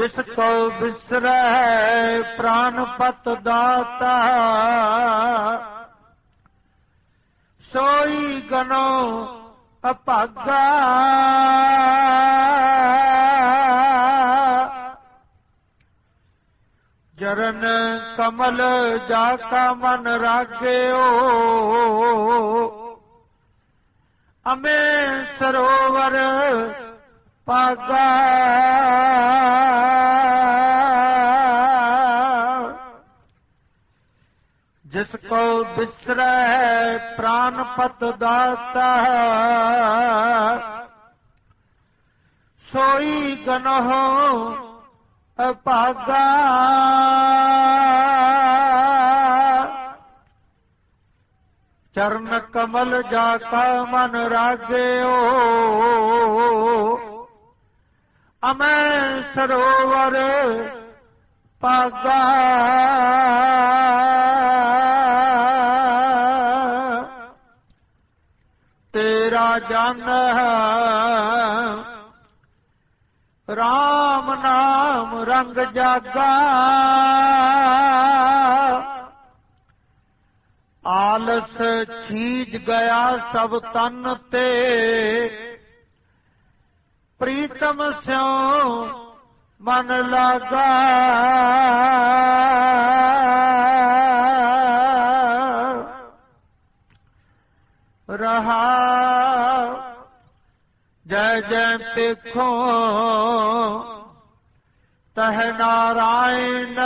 ਜਿਸ ਕੋ ਬਿਸਰੈ ਪ੍ਰਾਨ ਪਤ ਦਾਤਾ, ਸੋਈ ਗਨੋ ਅਭਾਗਾ। ਜਰਨ ਕਮਲ ਜਾ ਕਾ ਮਨ ਰਾਗਿਓ, ਅਮੇ ਸਰੋਵਰ ਪਾਗਾ ਜਿਸ ਕੋ ਬਿਸਰੈ ਪ੍ਰਾਨ ਦਾਤਾ। ਸੋਈ ਗਨਹੁ ਅਭਾਗਾ। ਚਰਨ ਕਮਲ ਜਾ ਕਾ ਮਨ ਰਾਗਿਓ। ਅਮੈ ਸਰੋਵਰ ਪਾਗਾ ਤੇਰਾ ਜਨ ਰਾਮ ਨਾਮ ਰੰਗ ਜਾਗਾ ਆਲਸ ਛੀਜ ਗਿਆ ਸਭ ਤਨ ਤੇ ਪ੍ਰੀਤਮ ਸਿਉ ਮਨ ਲਾਗਾ ਰਹਾ। ਜੈ ਜੈ ਦੇਖੋ ਤਹ ਨਾਰਾਇਣ।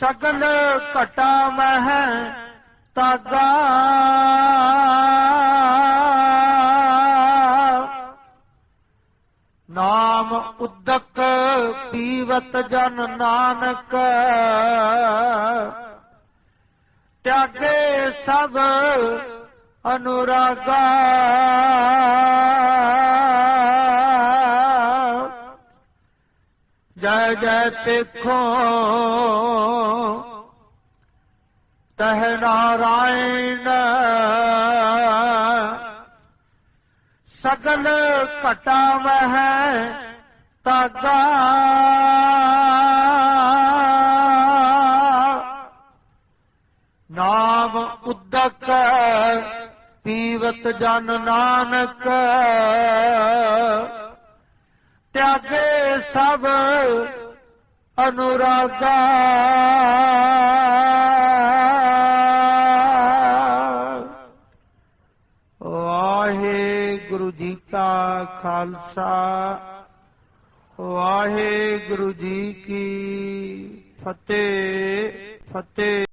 ਸਗਲ ਘਟਾ ਮਹਿ ਤਾਗਾ। ਨਾਮ ਉਦਕ ਪੀਵਤ ਜਨ ਨਾਨਕ। ਤਿਆਗੇ ਸਭ ਅਨੁਰਾਗਾ। ਜੈ ਜੈ ਦੇਖੋ ਤਹ ਨਾਰਾਇਣ। ਸਗਲ ਘਟਾ ਮਹਿ ਤਾਗਾ। ਉਦਕ ਪੀਵਤ ਜਨ ਨਾਨਕ। ਤਿਆਗੇ ਸਭ ਅਨੁਰਾਗਾ। ਵਾਹਿਗੁਰੂ ਜੀ ਕਾ ਖਾਲਸਾ, ਵਾਹਿਗੁਰੂ ਜੀ ਕੀ ਫਤਿਹ ਫਤਿਹ।